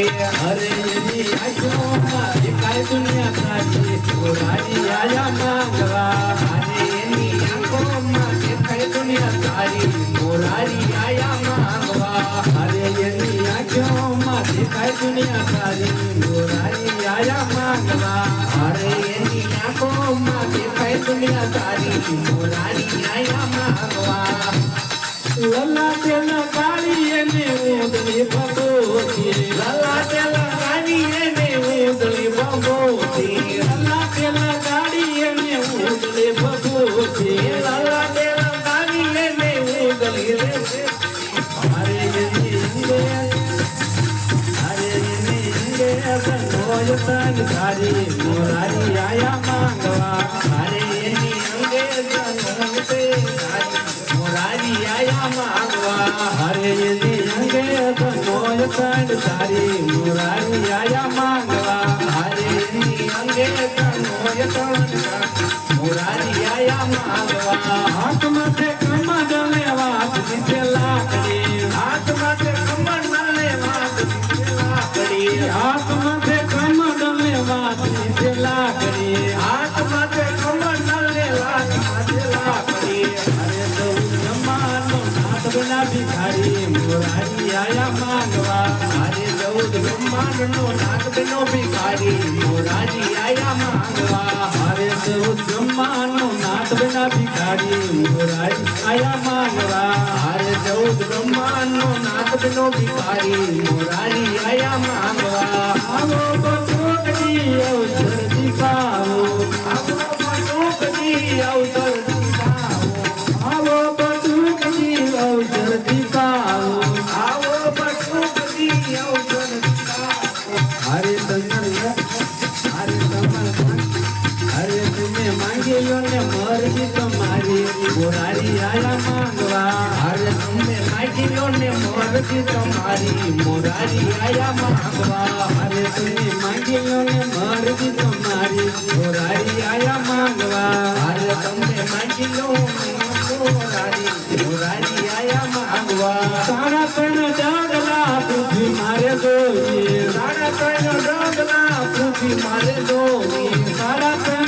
એની આંખોમાં દેખાય દુનિયા સાચી ઓરાડી આયા માંગવા અરે એની આંખોમાં દેખાય દુનિયા સારી ઓરાડી આયા માંગવા અરે એની આંખોમાં દેખાય દુનિયા સારી ઓરાડી આયા માંગવા અરે એની આંખોમાં દેખાય દુનિયા સારી ઓરાડી આયા માંગવા લલા તેલા એને ઉદળી ભગોતી લલા તેલા કાળી એને ઉદળી ભગોતી લલા તેલા કાળી એને ઉદળી ભગોતી લલા તેલા કાળી એને ઉદળી રે ઇંગે અરે એની ઇંગે સંગોય તન ધારી મોરારી તન તારી મોરારી આયા માંગવા હરે એની અંગે તનોય તન મોરારી આયા માંગવા હાથ માથે કમર લેવા નીચે લાકડી હાથ માથે કમર લેવા નીચે લાકડી હાથ માથે કમર લેવા નીચે લાકડી હાથ માથે કમર લેવા નીચે લાકડી અરે તો જમાનો નાથ બના નાથ બનો ભિખારી મોરારી આયા માંગવા. હારે ચૌદ બ્રહ્માનો નાથ બના ભિખારી મોરારી આયા માંગવા. હારે ચૌદ બ્રહ્માનો નાથ બનો ભિખારી મોરારી આયા માંગવા. આવો બચોકડી અવસર દીપાવો આવો બચોકડી અવસર માંગવા. અરે તમને માંગી લો ને મરજી તમારી મોરારી આયા માંગવા અરે તમને માંગી લો ને મરજી તમારી મોરારી આયા માંગવા અરે તમને માંગી લો મોરારી મોરારી આયા માંગવા સારા પણ ડાગલા પૃથ્વી મારે જોઈએ સારા પણ ડાગલા પૃથ્વી મારે જોઈએ સારા ત્રણ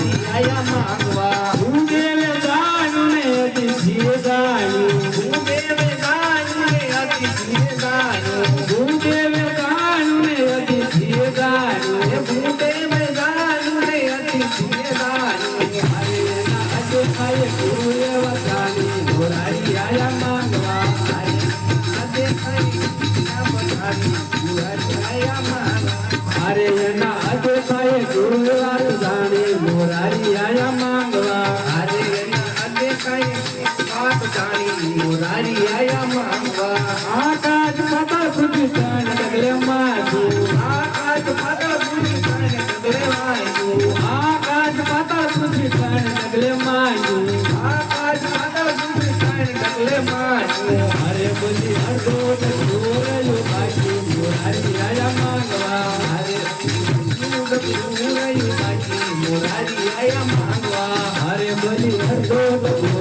જાણી મોરારી આયા માંગવા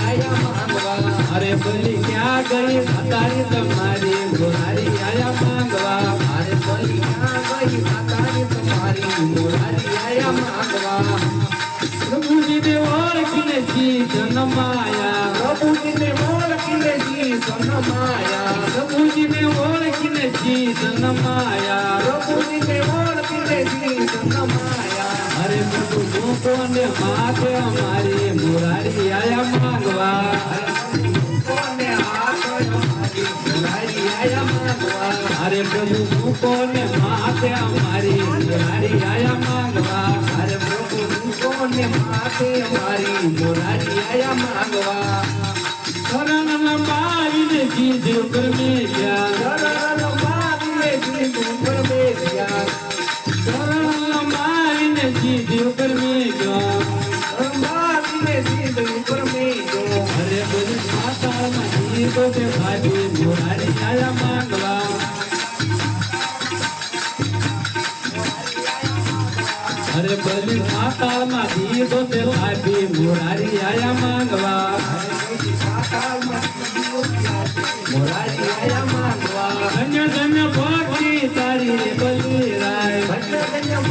આયા માંગવા અરે બોલી ક્યાં ગઈ માતારી તમારી મોરારી આયા માંગવા મારે બોલી ક્યાં ગઈ માતાની તમારી મોરારી આયા. માંગવા પ્રભુજીને ઓળખીને જી જન્માયા પ્રભુજીને ઓળખીને ઓળખીને જી જન્માયા પ્રભુજીને ઓળખીને જી સનમાયા અરે પ્રભુ મૂકોને માથે અમારી મોરારી આયા માંગવા. કોને હાથ મારી મોરારી આયા માંગવા. અરે જીતો તે ભાભી મોરારી આયા માંગવા અરે બધી માતામાં જીતો તે ભાભી મોરારી આયા માંગવા મોરારી આયા માંગવા ધન્ય ધન્ય ભક્તિ તારી રે બલિરાય ધન્ય ધન્ય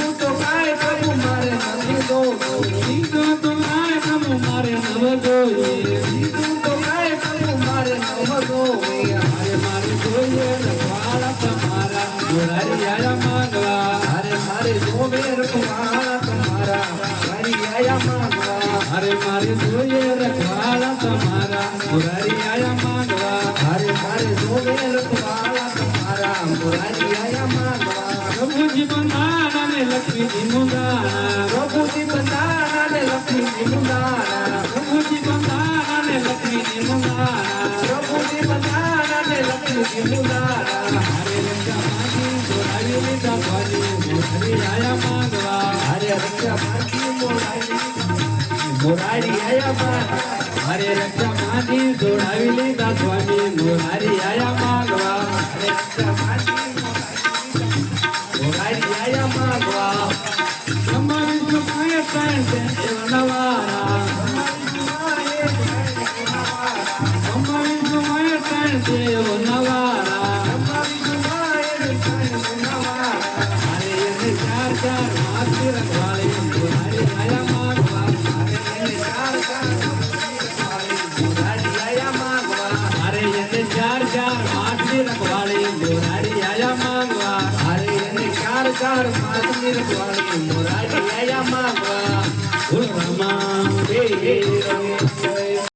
મારે જોઈએ રખવાડા તમારા મુરારી આયા માંગવા અરે મારે જોવે રખવાળા તમારા મુરારી આયા માંગવા પ્રભુજી બંધાના ને લક્ષ્મીજી મુંદાણા પ્રભુજી બંધાના ને લક્ષ્મીજી મુંદાણા પ્રભુજી બંધાના ને લક્ષ્મીજી મુંદાણા પ્રભુજી બંધાના ને લક્ષ્મીજી મુંદાણા અરે રંગા માજી મુરારી લીધા ભરી મુરારી આયા માંગવા અરે રંગા માજી મોરારી આયા અરે રક્ષા માની જોડાવી લીધા સ્વામી. મોરારી આયા માંગવા રક્ષા માજી બોલ રામા મોરારી